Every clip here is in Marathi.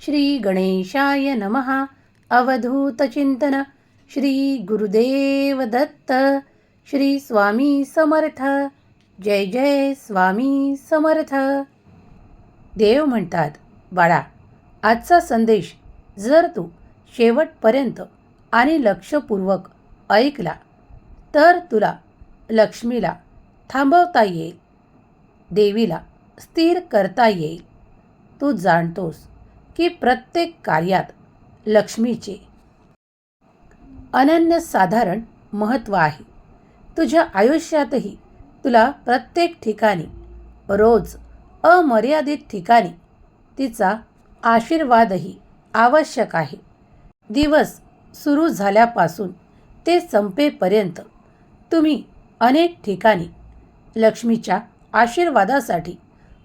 श्री गणेशाय नमः अवधूतचिंतन श्री गुरुदेव दत्त। श्री स्वामी समर्थ। जय जय स्वामी समर्थ। देव म्हणतात बाळा आजचा संदेश जर तू शेवटपर्यंत आणि लक्षपूर्वक ऐकला तर तुला लक्ष्मीला थांबवता येईल देवीला स्थिर करता येईल. तू जाणतोस की प्रत्येक कार्यात लक्ष्मीचे. अनन्यसाधारण महत्त्व आहे. तुझ्या आयुष्यातही तुला प्रत्येक ठिकाणी रोज अमर्यादित ठिकाणी तिचा आशीर्वादही आवश्यक आहे. दिवस सुरू झाल्यापासून ते संपेपर्यंत तुम्ही अनेक ठिकाणी लक्ष्मीच्या आशीर्वादासाठी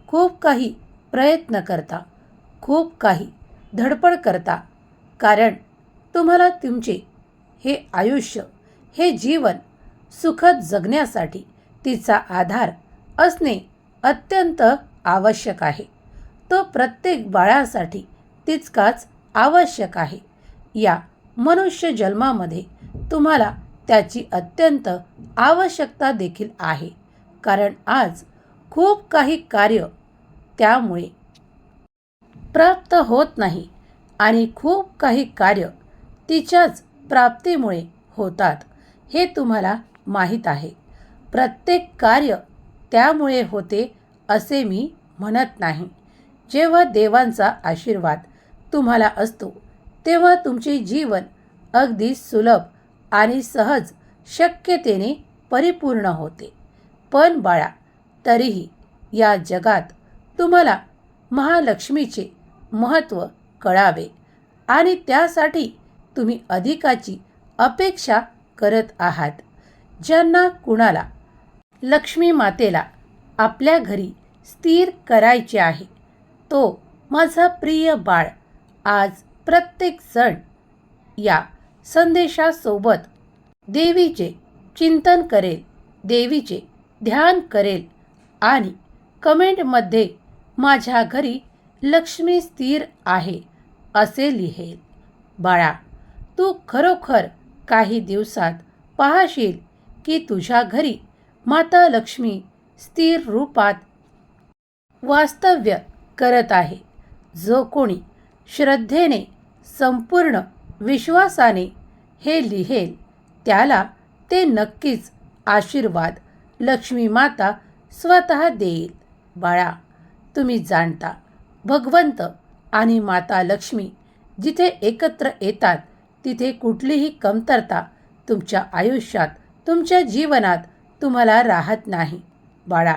खूप काही प्रयत्न करता. खूप काही धडपड करता. कारण तुम्हाला तुमचे हे आयुष्य हे जीवन सुखद जगण्यासाठी तिचा आधार असणे अत्यंत आवश्यक आहे. तो प्रत्येक बाळासाठी तितकाच आवश्यक आहे. या मनुष्य जन्मामध्ये तुम्हाला त्याची अत्यंत आवश्यकता देखील आहे. कारण आज खूप काही कार्य त्यामुळे प्राप्त होत नाही आणि खूप काही कार्य तिच्याच प्राप्तीमुळे होतात हे तुम्हाला माहीत आहे. प्रत्येक कार्य त्यामुळे होते असे मी म्हणत नाही. जेव्हा देवांचा आशीर्वाद तुम्हाला असतो तेव्हा तुमचे जीवन अगदी सुलभ आणि सहज शक्यतेने परिपूर्ण होते. पण बाळा तरीही या जगात तुम्हाला महालक्ष्मीचे महत्त्व कळावे. आणि त्यासाठी तुम्ही अधिकाची अपेक्षा करत आहात. ज्यांना कुणाला लक्ष्मी मातेला आपल्या घरी स्थिर करायचे आहे तो माझा प्रिय बाळ आज प्रत्येकजण या संदेशासोबत देवीचे चिंतन करेल देवीचे ध्यान करेल आणि कमेंटमध्ये माझ्या घरी लक्ष्मी स्थिर आहे असे लिहेल बाळा तू खरोखर काही दिवसात पाहशील की तुझ्या घरी माता लक्ष्मी स्थिर रूपात वास्तव्य करत आहे जो कोणी श्रद्धेने संपूर्ण विश्वासाने हे लिहेल त्याला ते नक्कीच आशीर्वाद लक्ष्मी माता स्वतः देईल. बाळा तुम्ही जाणता भगवंत आणि माता लक्ष्मी जिथे एकत्र येतात तिथे कुठलीही कमतरता तुमच्या आयुष्यात तुमच्या जीवनात तुम्हाला राहत नाही. बाळा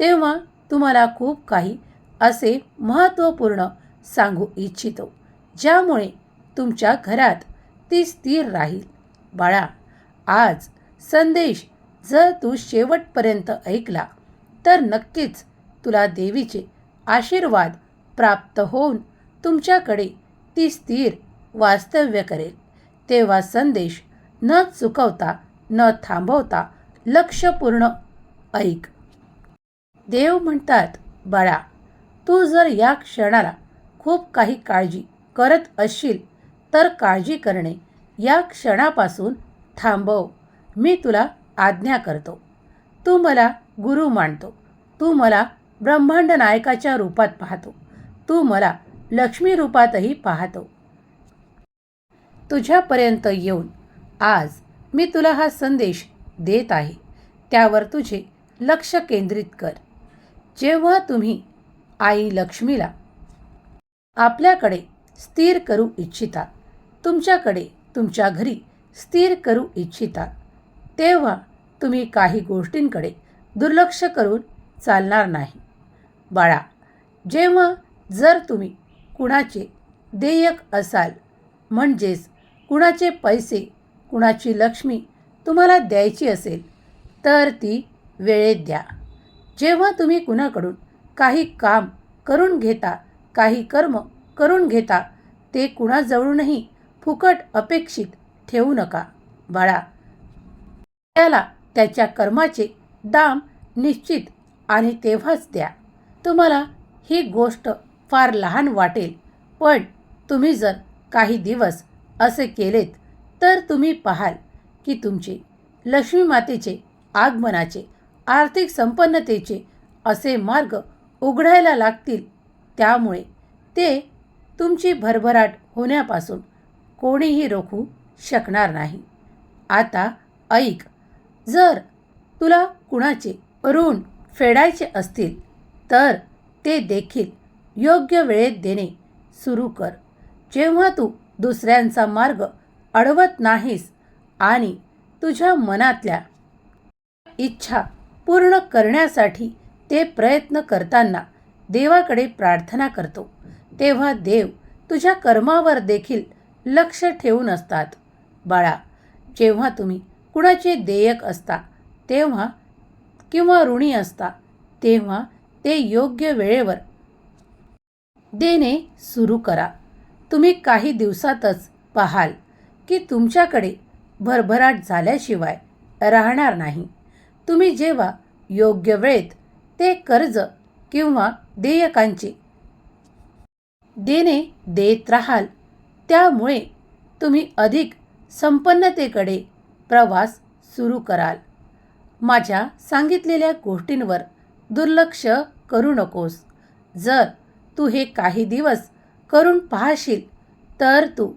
तेव्हा तुम्हाला खूप काही असे महत्त्वपूर्ण सांगू इच्छितो ज्यामुळे तुमच्या घरात ती स्थिर राहील. बाळा आज संदेश जर तू शेवटपर्यंत ऐकला तर नक्कीच तुला देवीचे आशीर्वाद प्राप्त होऊन तुमच्याकडे ती स्थिर वास्तव्य करेल. तेव्हा संदेश न चुकवता न थांबवता लक्षपूर्ण ऐक. देव म्हणतात बाळा तू जर या क्षणाला खूप काही काळजी करत असशील तर काळजी करणे या क्षणापासून थांबव. मी तुला आज्ञा करतो. तू मला गुरु मानतो. तू मला ब्रह्मांड नायकाच्या रूपात पाहतो. तू मला लक्ष्मी रूपातही पाहतो. तुझ्यापर्यंत येऊन आज मी तुला हा संदेश देत आहे. त्यावर तुझे लक्ष केंद्रित कर. जेव्हा तुम्ही आई लक्ष्मीला आपल्याकडे स्थिर करू इच्छिता तुमच्याकडे तुमच्या घरी स्थिर करू इच्छिता तेव्हा तुम्ही काही गोष्टींकडे दुर्लक्ष करून चालणार नाही. बाळा जेव्हा जर तुम्ही कुणाचे देयक असाल म्हणजेच कुणाचे पैसे कुणाची लक्ष्मी तुम्हाला द्यायची असेल तर ती वेळेत द्या. जेव्हा तुम्ही कुणाकडून काही काम करून घेता काही कर्म करून घेता ते कुणाजवळूनही फुकट अपेक्षित ठेवू नका. बाळा त्याला त्याच्या कर्माचे दाम निश्चित आणि तेव्हाच द्या. तुम्हाला ही गोष्ट फार लहान वाटेल. पण तुम्ही जर काही दिवस असे केलेत तर तुम्ही पाहाल की तुमचे लक्ष्मी मातेचे आगमनाचे आर्थिक संपन्नतेचे असे मार्ग उघडायला लागतील. त्यामुळे ते तुमची भरभराट होण्यापासून कोणीही रोखू शकणार नाही. आता ऐक जर तुला कुणाचे ऋण फेडायचे असतील तर ते देखील योग्य वेळेत देणे. सुरू कर. जेव्हा तू दुसऱ्यांचा मार्ग अडवत नाहीस आणि तुझ्या मनातल्या इच्छा पूर्ण करण्यासाठी ते प्रयत्न करताना देवाकडे प्रार्थना करतो. तेव्हा देव तुझ्या कर्मावर देखील लक्ष ठेवून असतात. बाळा जेव्हा तुम्ही कुणाचे देयक असता तेव्हा किंवा ऋणी असता तेव्हा ते योग्य वेळेवर देणे सुरू करा. तुम्ही काही दिवसातच पाहाल की तुमच्याकडे भरभराट झाल्याशिवाय राहणार नाही. तुम्ही जेव्हा योग्य वेळेत ते कर्ज किंवा देयकांचे देणे देत राहाल त्यामुळे तुम्ही अधिक संपन्नतेकडे प्रवास सुरू कराल. माझ्या सांगितलेल्या गोष्टींवर दुर्लक्ष करू नकोस. जर तू हे काही दिवस करून पाहशील तर तू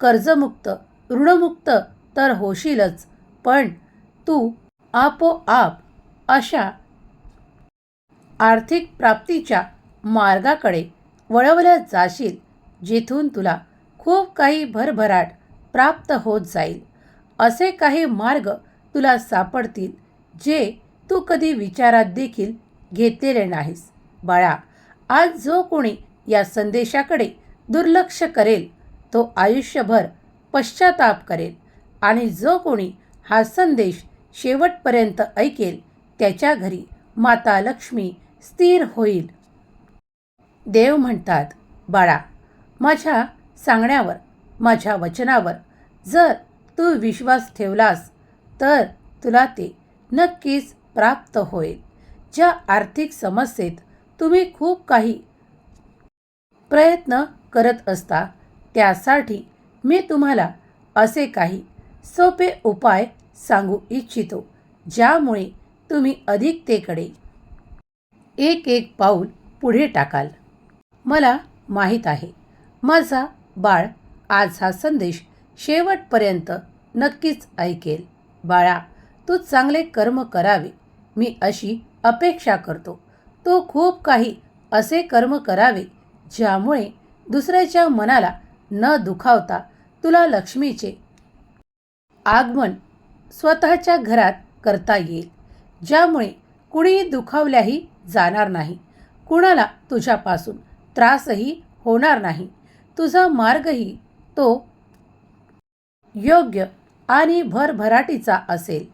कर्जमुक्त ऋणमुक्त तर होशीलच. पण तू आपोआप अशा आर्थिक प्राप्तीच्या मार्गाकडे वळवल्या जाशील जिथून तुला खूप काही भरभराट प्राप्त होत जाईल. असे काही मार्ग तुला सापडतील जे तू कधी विचारात देखील घेतलेले नाहीस. बाळा आज जो कोणी या संदेशाकडे दुर्लक्ष करेल तो आयुष्यभर पश्चाताप करेल. आणि जो कोणी हा संदेश शेवटपर्यंत ऐकेल त्याच्या घरी माता लक्ष्मी स्थिर होईल. देव म्हणतात बाळा माझ्या सांगण्यावर माझ्या वचनावर जर तू विश्वास ठेवलास तर तुला ते नक्कीच प्राप्त होईल. ज्या आर्थिक समस्येत तुम्ही खूप काही प्रयत्न करत असता त्यासाठी मी तुम्हाला असे काही सोपे उपाय सांगू इच्छितो ज्यामुळे तुम्ही अधिकतेकडे एक एक पाऊल पुढे टाकाल. मला माहीत आहे माझा बाळ आज हा संदेश शेवटपर्यंत नक्कीच ऐकेल. बाळा तू चांगले कर्म करावे मी अशी अपेक्षा करतो. तो खूप काही असे कर्म करावे ज्यामुळे दुसऱ्याच्या मनाला न दुखावता तुला लक्ष्मीचे आगमन स्वतःच्या घरात करता येईल ज्यामुळे कुणीही दुखावल्याही जाणार नाही. कुणाला तुझ्यापासून त्रासही होणार नाही. तुझा मार्गही तो योग्य आणि भरभराटीचा असेल.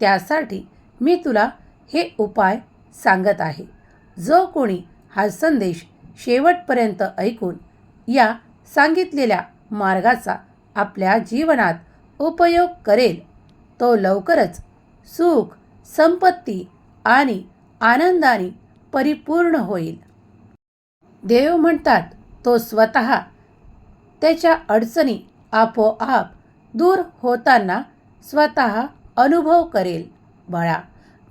त्यासाठी मी तुला हे उपाय सांगत आहे. जो कोणी हा संदेश शेवटपर्यंत ऐकून या सांगितलेल्या मार्गाचा आपल्या जीवनात उपयोग करेल तो लवकरच सुख संपत्ती आणि आनंदाने परिपूर्ण होईल. देव म्हणतात तो स्वतः त्याच्या अडचणी आपोआप दूर होताना स्वतः अनुभव करेल. बाळा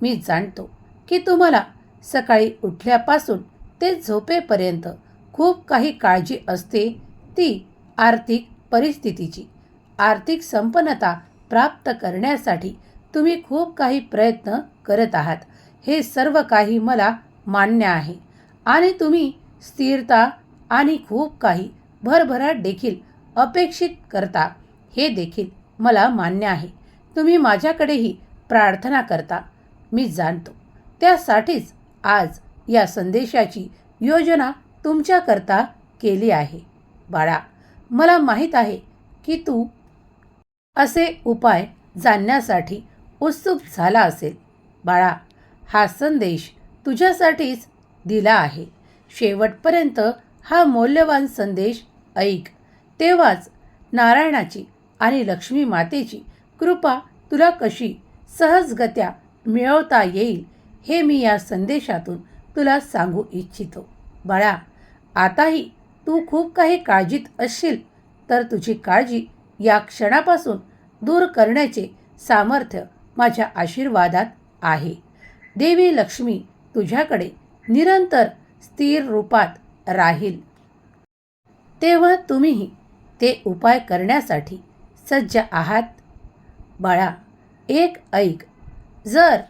मी जाणतो की तुम्हाला सकाळी उठल्यापासून ते झोपेपर्यंत खूप काही काळजी असते ती आर्थिक परिस्थितीची. आर्थिक संपन्नता प्राप्त करण्यासाठी तुम्ही खूप काही प्रयत्न करत आहात. हे सर्व काही मला मान्य आहे. आणि तुम्ही स्थिरता आणि खूप काही भरभराट देखील अपेक्षित करता हे देखील मला मान्य आहे. तुम्ही माझ्याकडेही प्रार्थना करता. मी जाणतो. त्यासाठीच आज या संदेशाची योजना तुमच्याकरता केली आहे. बाळा मला माहीत आहे की तू असे उपाय जाणण्यासाठी उत्सुक झाला असेल. बाळा हा संदेश तुझ्यासाठीच दिला आहे. शेवटपर्यंत हा मौल्यवान संदेश ऐक. तेव्हाच नारायणाची आणि लक्ष्मी मातेची कृपा तुला कशी सहजगत्या मिळवता येईल हे मी या संदेशातून तुला सांगू इच्छितो. बाळा आताही तू खूप काही काळजीत असशील तर तुझी काळजी या क्षणापासून दूर करण्याचे सामर्थ्य माझ्या आशीर्वादात आहे. देवी लक्ष्मी तुझ्याकडे निरंतर स्थिर रूपात राहील. तेव्हा तुम्हीही ते उपाय करण्यासाठी सज्ज आहात. बाळा एक ऐक. जर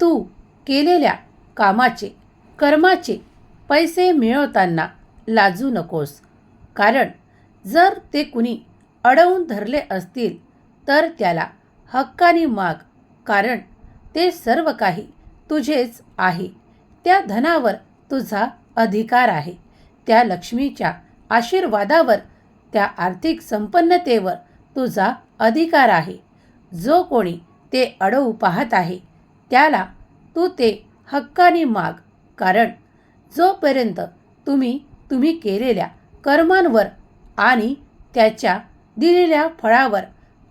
तू केलेल्या कामाचे कर्माचे पैसे मिळवताना लाजू नकोस. कारण जर ते कुणी अडवून धरले असतील तर त्याला हक्काने माग. कारण ते सर्व काही तुझेच आहे. त्या धनावर तुझा अधिकार आहे. त्या लक्ष्मीच्या आशीर्वादावर त्या आर्थिक संपन्नतेवर तुझा अधिकार आहे. जो कोणी ते अडवू पाहत आहे त्याला तू ते हक्काने माग. कारण जोपर्यंत तुम्ही तुम्ही केलेल्या कर्मांवर आणि त्याच्या दिलेल्या फळावर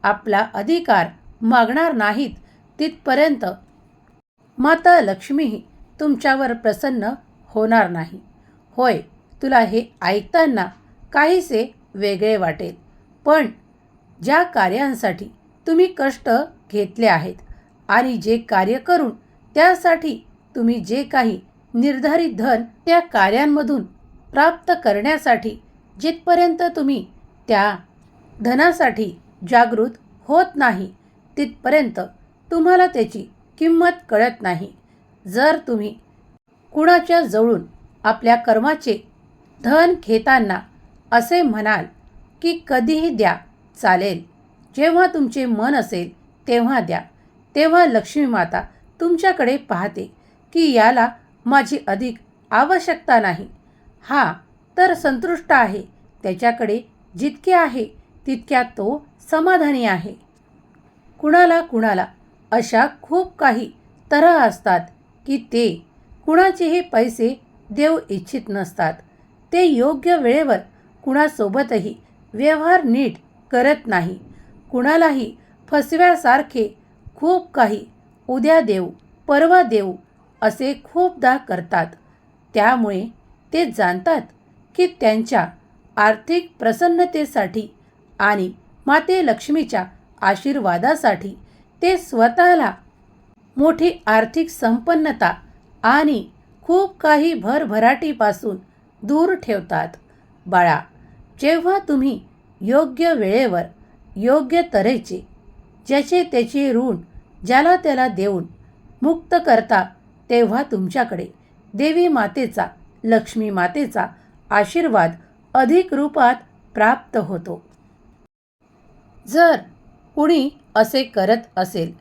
आपला अधिकार मागणार नाहीत तिथपर्यंत माता लक्ष्मीही तुमच्यावर प्रसन्न होणार नाही. होय तुला हे ऐकताना काहीसे वेगळे वाटेल. पण ज्या कार्यांसाठी तुम्ही कष्ट घेतले आहेत आणि जे कार्य करून त्यासाठी तुम्ही जे काही निर्धारित धन त्या कार्यांमधून प्राप्त करण्यासाठी जिथपर्यंत तुम्ही त्या धनासाठी जागृत होत नाही तिथपर्यंत तुम्हाला त्याची किंमत कळत नाही. जर तुम्ही कुणाच्या जवळून आपल्या कर्माचे धन घेताना असे म्हणाल की कधीही द्या चालेल. जेव्हा तुमचे मन असेल तेव्हा द्या. तेव्हा लक्ष्मी माता तुमच्याकडे पाहते की याला माझी अधिक आवश्यकता नाही. हा तर संतुष्ट आहे. त्याच्याकडे जितके आहे तितक्या तो समाधानी आहे. कुणाला कुणाला अशा खूप काही तऱ्हा असतात की ते कुणाचेही पैसे देऊ इच्छित नसतात. ते योग्य वेळेवर कुणासोबतही व्यवहार नीट करत नाही. कुणालाही फसव्यासारखे खूप काही उद्या देऊ परवा देऊ असे खूपदा करतात. त्यामुळे ते जाणतात की त्यांच्या आर्थिक प्रसन्नतेसाठी आणि माते लक्ष्मीच्या आशीर्वादासाठी ते स्वतःला मोठी आर्थिक संपन्नता आणि खूप काही भरभराटीपासून दूर ठेवतात. बाळा जेव्हा तुम्ही योग्य वेळेवर योग्य तऱ्हेचे ज्याचे त्याचे ऋण ज्याला त्याला देऊन मुक्त करता तेव्हा तुमच्याकडे देवी मातेचा लक्ष्मी मातेचा आशीर्वाद अधिक रूपात प्राप्त होतो. जर कुणी असे करत असेल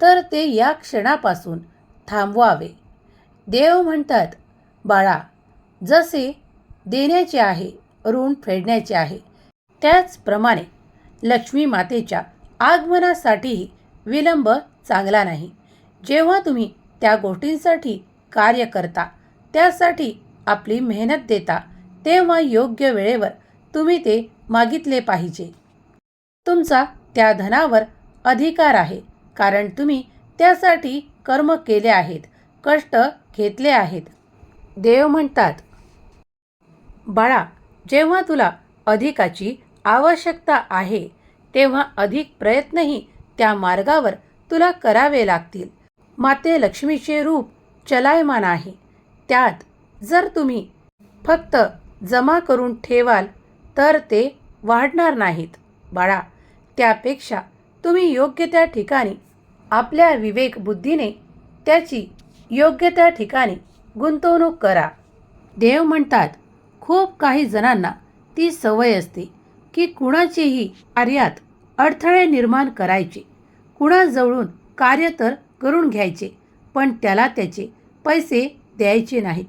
तर ते या क्षणापासून थांबवावे. देव म्हणतात बाळा जसे देण्याचे आहे ऋण फेडण्याचे आहे त्याचप्रमाणे लक्ष्मी मातेच्या आगमनासाठीही विलंब चांगला नाही. जेव्हा तुम्ही त्या गोष्टींसाठी कार्य करता त्यासाठी आपली मेहनत देता तेव्हा योग्य वेळेवर तुम्ही ते मागितले पाहिजे. तुमचा त्या धनावर अधिकार आहे कारण तुम्ही त्यासाठी कर्म केले आहेत कष्ट घेतले आहेत. देव म्हणतात बाळा जेव्हा तुला अधिकाची आवश्यकता आहे तेव्हा अधिक प्रयत्नही त्या मार्गावर तुला करावे लागतील. माते लक्ष्मीचे रूप चलायमान आहे. त्यात जर तुम्ही फक्त जमा करून ठेवाल तर ते वाढणार नाहीत. बाळा त्यापेक्षा तुम्ही योग्य त्या ठिकाणी आपल्या विवेक बुद्धीने त्याची योग्य त्या ठिकाणी गुंतवणूक करा. देव म्हणतात खूप काही जणांना ती सवय असते की कुणाचेही कार्यात अडथळे निर्माण करायचे. कुणाजवळून कार्य तर करून घ्यायचे पण त्याला त्याचे पैसे द्यायचे नाहीत.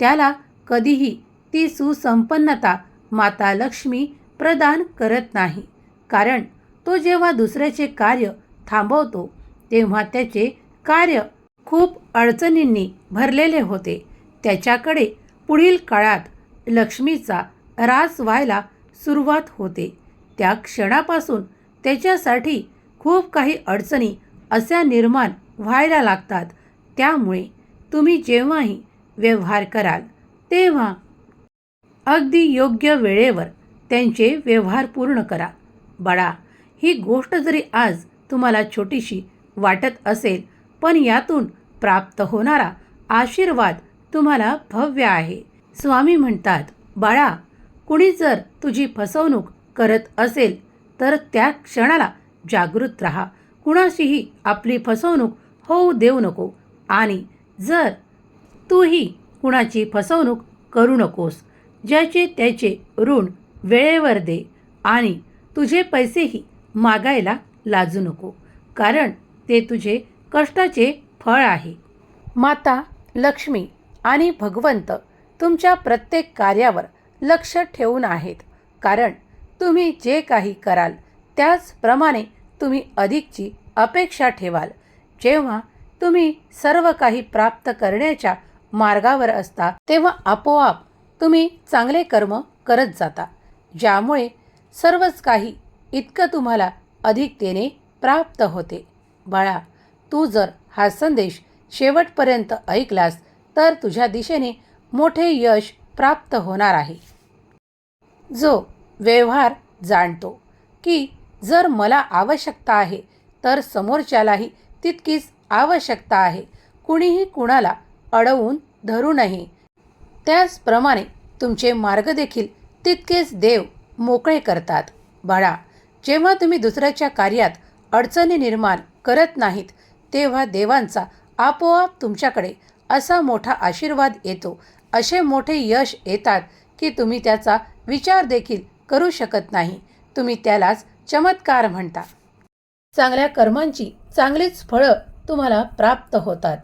त्याला कधीही ती सुसंपन्नता माता लक्ष्मी प्रदान करत नाही. कारण तो जेव्हा दुसऱ्याचे कार्य थांबवतो तेव्हा त्याचे कार्य खूप अडचणींनी भरलेले होते. त्याच्याकडे पुढील काळात लक्ष्मीचा रास व्हायला सुरुवात होते. त्या क्षणापासून त्याच्यासाठी खूप काही अडचणी अशा निर्माण व्हायला लागतात. त्यामुळे तुम्ही जेव्हाही व्यवहार कराल तेव्हा अगदी योग्य वेळेवर त्यांचे व्यवहार पूर्ण करा. बाळा ही गोष्ट जरी आज तुम्हाला छोटीशी वाटत असेल पण यातून प्राप्त होणारा आशीर्वाद तुम्हाला भव्य आहे. स्वामी म्हणतात बाळा कुणी जर तुझी फसवणूक करत असेल तर त्या क्षणाला जागृत राहा. कुणाशीही आपली फसवणूक होऊ देऊ नको. आणि जर तूही कुणाची फसवणूक करू नकोस ज्याचे त्याचे ऋण वेळेवर दे आणि तुझे पैसेही मागायला लाजू नको कारण ते तुझे कष्टाचे फळ आहे. माता लक्ष्मी आणि भगवंत तुमच्या प्रत्येक कार्यावर लक्ष ठेवून आहेत कारण तुम्ही जे काही कराल त्याचप्रमाणे तुम्ही अधिकची अपेक्षा ठेवाल. जेव्हा तुम्ही सर्व काही प्राप्त करण्याच्या मार्गावर असता तेव्हा आपोआप तुम्ही चांगले कर्म करत जाता. ज्यामुळे सर्वच काही इतकं तुम्हाला अधिकतेने प्राप्त होते. बाळा तू जर हा संदेश शेवटपर्यंत ऐकलास तर तुझ्या दिशेने मोठे यश प्राप्त होणार आहे. जो व्यवहार जाणतो की जर मला आवश्यकता आहे तर समोरच्यालाही तितकीच आवश्यकता आहे. कुणीही कुणाला अडवून धरू नये. त्याचप्रमाणे तुमचे मार्ग देखील तितकेच देव मोकळे करतात. बाळा जेव्हा तुम्ही दुसऱ्याच्या कार्यात अडचणी निर्माण करत नाहीत तेव्हा देवांचा आपोआप तुमच्याकडे असा मोठा आशीर्वाद येतो. असे मोठे यश येतात की तुम्ही त्याचा विचार देखील करू शकत नाही. तुम्ही त्यालाच चमत्कार म्हणता चांगल्या कर्मांची चांगलीच फळं तुम्हाला प्राप्त होतात.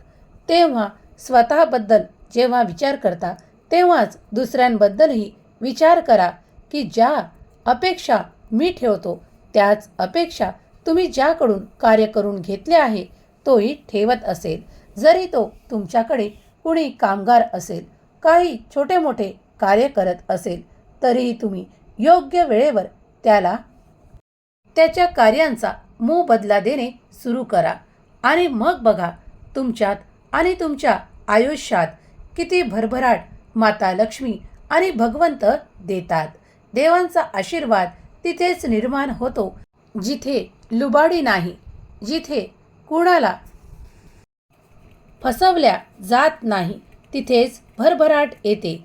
तेव्हा स्वतःबद्दल जेव्हा विचार करता तेव्हाच दुसऱ्यांबद्दलही विचार करा की ज्या अपेक्षा मी ठेवतो त्याच अपेक्षा तुम्ही ज्याकडून कार्य करून घेतले आहे तोही ठेवत असेल. जरी तो तुमच्याकडे कुणी कामगार असेल काही छोटे मोठे कार्य करत असेल तरीही तुम्ही योग्य वेळेवर त्याला त्याच्या कार्यांचा मोबदला देणे सुरू करा. आणि मग बघा तुमच्यात आणि तुमच्या आयुष्यात किती भरभराट माता लक्ष्मी आणि भगवंत देतात. देवांचा आशीर्वाद तिथेच निर्माण होतो जिथे लुबाडी नाही जिथे कुणाला फसवल्या जात नाही तिथेच भरभराट येते.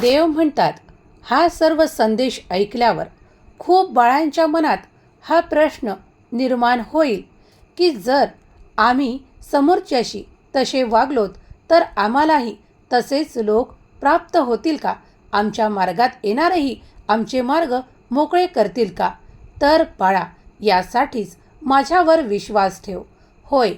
देव म्हणतात हा सर्व संदेश ऐकल्यावर खूप बाळांच्या मनात हा प्रश्न निर्माण होईल की जर आम्ही समोरच्याशी तसे वागलोत तर आम्हालाही तसेच लोक प्राप्त होतील का? आमच्या मार्गात येणारही आमचे मार्ग मोकळे करतील का? तर पाळा यासाठीच माझ्यावर विश्वास ठेव. होय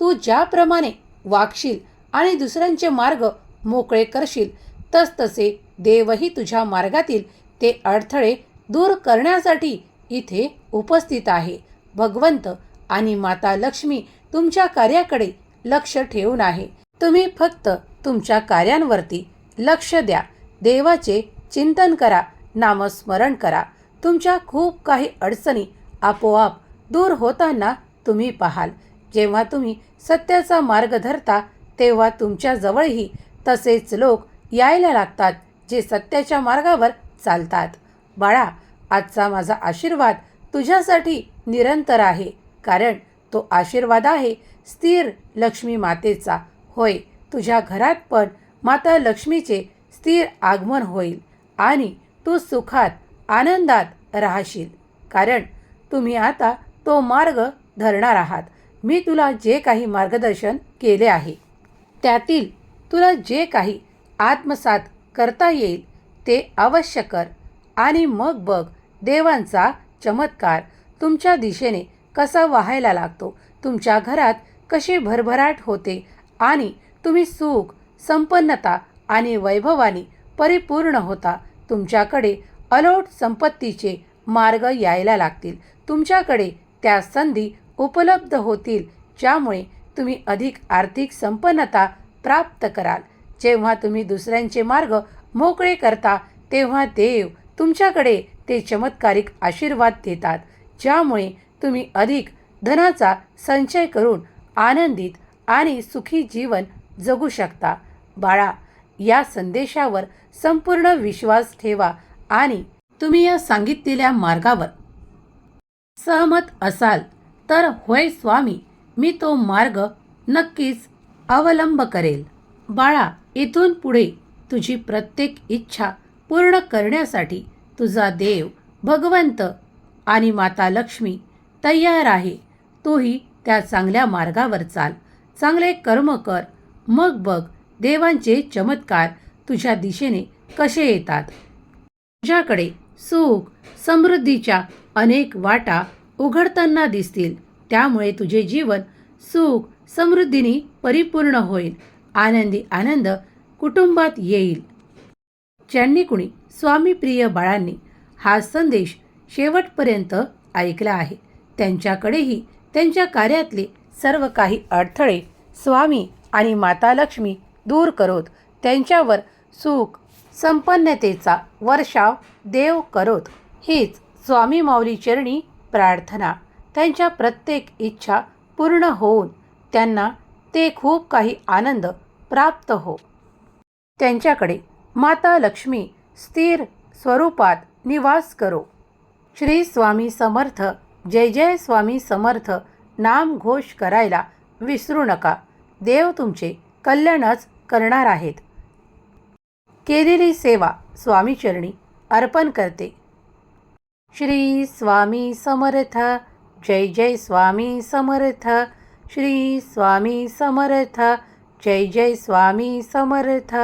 तू ज्याप्रमाणे वागशील आणि दुसऱ्यांचे मार्ग मोकळे करशील तसतसे देवही तुझ्या मार्गातील ते अडथळे दूर करण्यासाठी इथे उपस्थित आहे. भगवंत आणि माता लक्ष्मी तुमच्या कार्याकडे लक्ष ठेवून आहे. तुम्ही फक्त तुमच्या कार्यांवरती लक्ष द्या. देवाचे चिंतन करा नामस्मरण करा. तुमच्या खूप काही अडचणी आपोआप दूर होताना तुम्ही पाहाल. जेव्हा तुम्ही सत्याचा मार्ग धरता तेव्हा तुमच्याजवळही तसेच लोक यायला लागतात जे सत्याच्या मार्गावर चालतात. बाळा आजचा माझा आशीर्वाद तुझ्यासाठी निरंतर आहे कारण तो आशीर्वाद आहे स्थिर लक्ष्मी मातेचा. होय तुझ्या घरात पण माता लक्ष्मीचे स्थिर आगमन होईल आणि तू सुखात आनंदात राहशील कारण तुम्ही आता तो मार्ग धरणार आहात. मी तुला जे काही मार्गदर्शन केले आहे त्यातील तुला जे काही आत्मसात करता येईल ते अवश्य कर आणि मग बघ देवांचा चमत्कार तुमच्या दिशेने कसा वाहायला लागतो? तुमच्या घरात कशी भरभराट होते? आणि तुम्ही सुख संपन्नता आणि वैभवानी परिपूर्ण होता. तुमच्याकडे अलोट संपत्तीचे मार्ग यायला लागतील. तुमच्याकडे त्या संधी उपलब्ध होतील ज्यामुळे तुम्ही अधिक आर्थिक संपन्नता प्राप्त कराल. जेव्हा तुम्ही दुसऱ्यांचे मार्ग मोकळे करता तेव्हा देव तुमच्याकडे ते चमत्कारिक आशीर्वाद देतात ज्यामुळे तुम्ही अधिक धनाचा संचय करून आनंदित आणि सुखी जीवन जगू शकता. बाळा या संदेशावर संपूर्ण विश्वास ठेवा आणि तुम्ही या सांगितलेल्या मार्गावर सहमत असाल तर होय स्वामी मी तो मार्ग नक्कीच अवलंब करेल. बाळा इथून पुढे तुझी प्रत्येक इच्छा पूर्ण करण्यासाठी तुझा देव भगवंत आणि माता लक्ष्मी तयार आहे. तूही त्या चांगल्या मार्गावर चाल. चांगले कर्म कर. मग बघ देवांचे चमत्कार तुझ्या दिशेने कसे येतात. तुझ्याकडे सुख समृद्धीच्या अनेक वाटा उघडताना दिसतील. त्यामुळे तुझे जीवन सुख समृद्धीने परिपूर्ण होईल. आनंदी आनंद कुटुंबात येईल. ज्यांनी कुणी स्वामीप्रिय बाळांनी हा संदेश शेवटपर्यंत ऐकला आहे. त्यांच्याकडेही त्यांच्या कार्यातले सर्व काही अडथळे स्वामी आणि माता लक्ष्मी दूर करोत. त्यांच्यावर सुख संपन्नतेचा वर्षाव देव करोत. हीच स्वामी माऊली चरणी प्रार्थना. त्यांच्या प्रत्येक इच्छा पूर्ण होऊन त्यांना ते खूप काही आनंद प्राप्त हो. त्यांच्याकडे माता लक्ष्मी स्थिर स्वरूपात निवास करो. श्री स्वामी समर्थ जय जय स्वामी समर्थ नाम घोष करायला विसरू नका. देव तुमचे कल्याणच करणार आहेत. केलेली सेवा स्वामीचरणी अर्पण करते. श्री स्वामी समर्थ जय जय स्वामी समर्थ श्री स्वामी समर्थ जय जय स्वामी समर्थ.